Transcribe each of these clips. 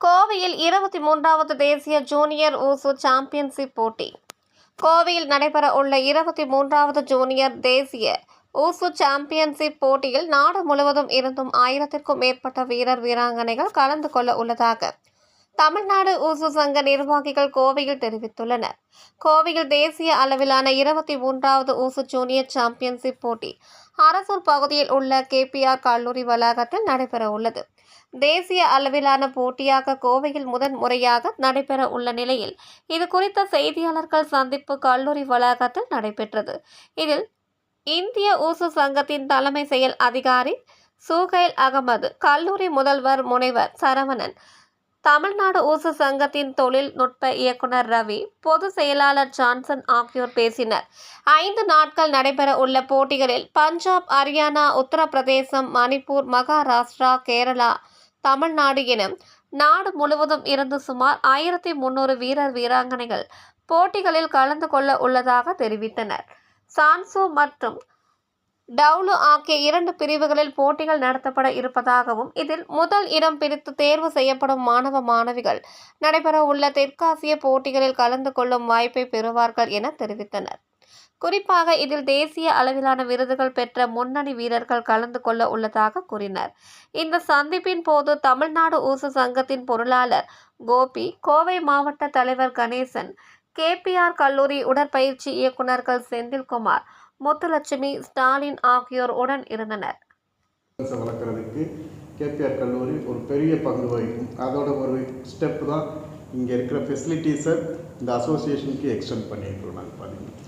கோவையில் இருபத்தி மூன்றாவது தேசிய ஜூனியர் ஊசு சாம்பியன்ஷிப் போட்டி. கோவையில் நடைபெற உள்ள இருபத்தி மூன்றாவது ஜூனியர் தேசிய ஊசு சாம்பியன்ஷிப் போட்டியில் நாடு முழுவதும் இருந்தும் ஆயிரத்திற்கும் மேற்பட்ட வீரர் வீராங்கனைகள் கலந்து கொள்ள உள்ளதாக தமிழ்நாடு ஊசு சங்க நிர்வாகிகள் கோவையில் தெரிவித்துள்ளனர். கோவையில் தேசிய அளவிலான இருபத்தி மூன்றாவது ஊசு ஜூனியர் சாம்பியன்ஷிப் போட்டி அரசூர் பகுதியில் உள்ள கேபிஆர் கல்லூரி வளாகத்தில் நடைபெற உள்ளது. தேசிய அளவிலான போட்டியாக கோவையில் முதன் முறையாக நடைபெற உள்ள நிலையில் இது குறித்த செய்தியாளர்கள் சந்திப்பு கல்லூரி வளாகத்தில் நடைபெற்றது. இதில் இந்திய ஊசு சங்கத்தின் தலைமை செயல் அதிகாரி சூகைல் அகமது கல்லூரி முதல்வர் முனைவர் சரவணன் தமிழ்நாடு ஊசு சங்கத்தின் தொழில்நுட்ப இயக்குனர் ரவி பொது செயலாளர் ஜான்சன் ஆகியோர் பேசினர். ஐந்து நாட்கள் நடைபெற உள்ள போட்டிகளில் பஞ்சாப் ஹரியானா உத்தரப்பிரதேசம் மணிப்பூர் மகாராஷ்டிரா கேரளா தமிழ்நாடு என நாடு முழுவதும் இருந்து சுமார் ஆயிரத்தி முன்னூறு வீரர் வீராங்கனைகள் போட்டிகளில் கலந்து கொள்ள உள்ளதாக தெரிவித்தனர். சான்சோ மற்றும் டவுலு ஆகிய இரண்டு பிரிவுகளில் போட்டிகள் நடத்தப்பட இருப்பதாகவும் இதில் முதல் இடம் பிரித்து தேர்வு செய்யப்படும் மாணவ மாணவிகள் நடைபெற உள்ள தெற்காசிய போட்டிகளில் கலந்து கொள்ளும் வாய்ப்பை பெறுவார்கள் என தெரிவித்தனர். குறிப்பாக இதில் தேசிய அளவிலான விருதுகள் பெற்ற முன்னணி வீரர்கள் கலந்து கொள்ள உள்ளதாக கூறினர். இந்த சந்திப்பின் போது தமிழ்நாடு ஊசு சங்கத்தின் பொருளாளர் கோபி கோவை மாவட்ட தலைவர் கணேசன் கேபிஆர் கல்லூரி உடற்பயிற்சி இயக்குநர்கள் செந்தில்குமார் முத்துலட்சுமி ஸ்டாலின் ஆகியோர் உடன் இருந்தனர். ஸோ வளர்க்குறதுக்கு கேபிஆர் கல்லூரி ஒரு பெரிய பங்கு வகிக்கும். அதோட ஒரு ஸ்டெப் தான் இங்கே இருக்கிற ஃபெசிலிட்டிஸை இந்த அசோசியேஷனுக்கு எக்ஸ்டெண்ட் பண்ணியிருக்கிறோம் நாங்கள் பார்த்தீங்கன்னா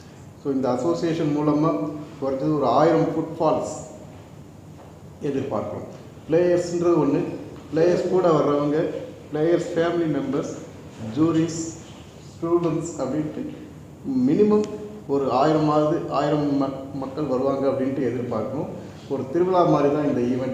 ஸோ இந்த அசோசியேஷன் மூலமாக குறைஞ்சது ஒரு ஆயிரம் ஃபுட்ஃபால்ஸ் எதிர்பார்க்குறோம். பிளேயர்ஸ்ன்றது ஒன்று பிளேயர்ஸ் கூட வர்றவங்க players family members juries students அப்படின்ட்டு மினிமம் ஒரு ஆயிரமாவது ஆயிரம் மக் மக்கள் வருவாங்க அப்படின்ட்டு எதிர்பார்க்கணும். ஒரு திருவிழா மாதிரி தான் இந்த ஈவெண்ட்